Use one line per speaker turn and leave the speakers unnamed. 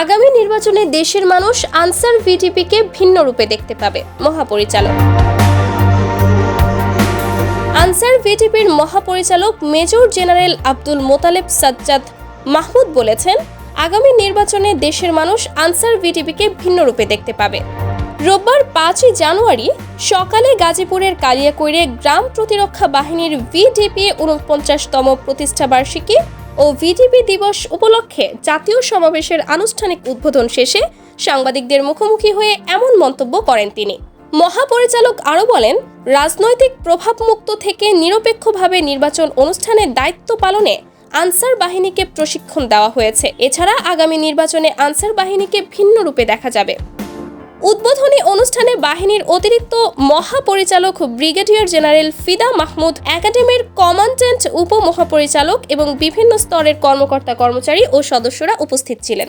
আগামী নির্বাচনে দেশের মানুষ আনসার ভিটিপিকে ভিন্ন রূপে দেখতে পাবে। মহাপরিচালক। আনসার ভিটিপির মহাপরিচালক মেজর জেনারেল আব্দুল মোতালেব সাজ্জাদ মাহমুদ বলেছেন, আগামী নির্বাচনে দেশের মানুষ আনসার ভিটিপিকে ভিন্ন রূপে দেখতে পাবে। রোববার পাঁচই জানুয়ারি সকালে গাজীপুরের কালিয়াকৈরে গ্রাম প্রতিরক্ষা বাহিনীর ভিডিপি উনপঞ্চাশতম প্রতিষ্ঠা বার্ষিকী ও ভিডিপি দিবস উপলক্ষে জাতীয় সমাবেশের আনুষ্ঠানিক উদ্বোধন শেষে সাংবাদিকদের মুখোমুখি হয়ে এমন মন্তব্য করেন তিনি। মহাপরিচালক আরও বলেন, রাজনৈতিক প্রভাবমুক্ত থেকে নিরপেক্ষভাবে নির্বাচন অনুষ্ঠানের দায়িত্ব পালনে আনসার বাহিনীকে প্রশিক্ষণ দেওয়া হয়েছে। এছাড়া আগামী নির্বাচনে আনসার বাহিনীকে ভিন্ন রূপে দেখা যাবে। উদ্বোধনী অনুষ্ঠানে বাহিনীর অতিরিক্ত মহাপরিচালক ব্রিগেডিয়ার জেনারেল ফিদা মাহমুদ, একাডেমির কমান্ড্যান্ট উপমহাপরিচালক এবং বিভিন্ন স্তরের কর্মকর্তা কর্মচারী ও সদস্যরা উপস্থিত ছিলেন।